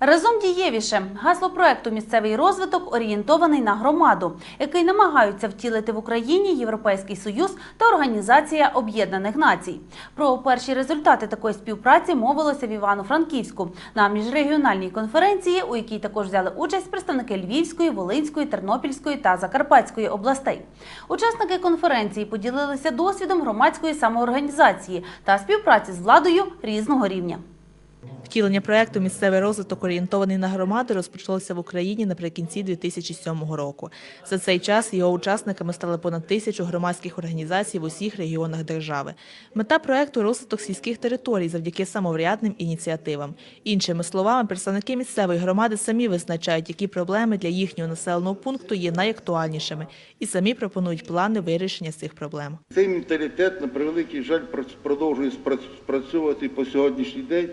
Разом дієвіше гасло проекту Місцевий розвиток орієнтований на громаду, який намагаються втілити в Україні Європейський Союз та Організація Об'єднаних Націй. Про перші результати такої співпраці мовилося в Івано-Франківську на міжрегіональній конференції, у якій також взяли участь представники Львівської, Волинської, Тернопільської та Закарпатської областей. Учасники конференції поділилися досвідом громадської самоорганізації та співпраці з владою різного рівня. Втілення проекту Місцевий розвиток орієнтований на громади розпочалося в Україні наприкінці 2007 року. За цей час його учасниками стали понад тисячу громадських організацій в усіх регіонах держави. Мета проекту розвиток сільських територій завдяки самоврядним ініціативам. Іншими словами, представники місцевої громади самі визначають, які проблеми для їхнього населеного пункту є найактуальнішими, і самі пропонують плани вирішення цих проблем. Цей менталітет, на превеликий жаль, продовжує спрац- спрацьовувати по сьогоднішній день,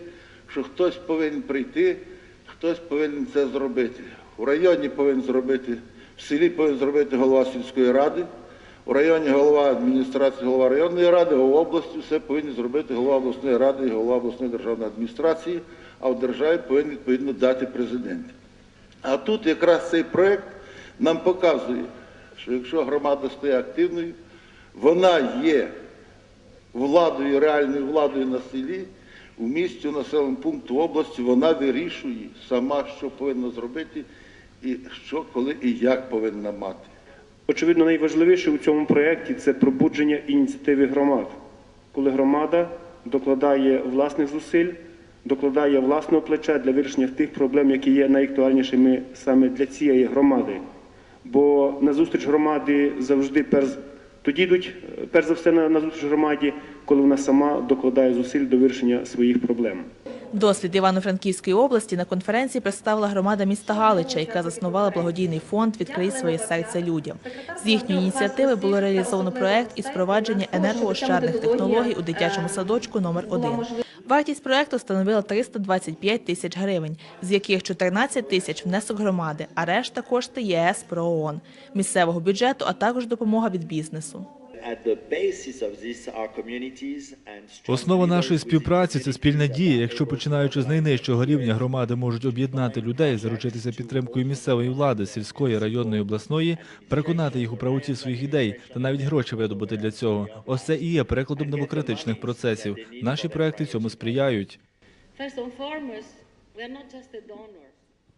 що хтось повинен прийти, хтось повинен це зробити. В районі повинен зробити, в селі повинен зробити голова сільської ради, у районі голова адміністрації, голова районної ради, в області все повинен зробити голова обласної ради і голова обласної державної адміністрації, а в державі повинен відповідно дати президент. А тут якраз цей проект нам показує, що якщо громада стає активною, вона є владою, реальною владою на селі, у місті, населеному пункту в області, вона вирішує сама, що повинна зробити, і що, коли і як повинна мати. Очевидно, найважливіше у цьому проєкті це пробудження ініціативи громад, коли громада докладає власних зусиль, докладає власного плеча для вирішення тих проблем, які є найактуальнішими саме для цієї громади. Бо на зустріч громади завжди перш тоді йдуть, е, перш за все, на зустріч громаді, коли вона сама докладає зусиль до вирішення своїх проблем. Досвід Івано-Франківської області на конференції представила громада міста Галича, яка заснувала благодійний фонд Відкрий своє серце людям. З їхньої ініціативи було реалізовано проект із впровадження енергоощадних технологій у дитячому садочку номер 1 Вартість проекту становила 325 тисяч гривень, з яких 14 тисяч внесок громади, а решта кошти ЄС про ООН, місцевого бюджету, а також допомога від бізнесу. At the basis of this are communities and strong Основа нашої співпраці це спільна дія. Якщо починаючи з найнижчого рівня громади можуть об'єднати людей, заручитися підтримкою місцевої влади, сільської, районної, обласної, переконати їх у правоті своїх ідей та навіть гроші видобути для цього. Ось це і є прикладом демократичних процесів. Наші проекти цьому сприяють. First and foremost, we are not just a donor.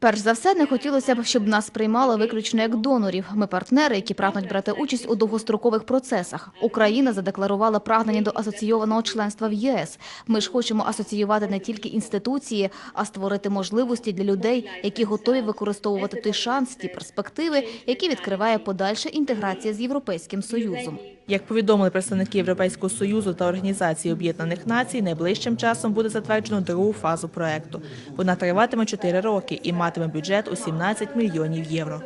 Перш за все, не хотілося б, щоб нас приймали виключно як донорів. Ми партнери, які прагнуть брати участь у довгострокових процесах. Україна задекларувала прагнення до асоційованого членства в ЄС. Ми ж хочемо асоціювати не тільки інституції, а створити можливості для людей, які готові використовувати той шанс, ті перспективи, які відкриває подальша інтеграція з Європейським Союзом. Як повідомили представники Європейського союзу та Організації Об'єднаних Націй, найближчим часом буде затверджено другу фазу проекту. Вона триватиме 4 роки і матиме бюджет у 17 мільйонів євро.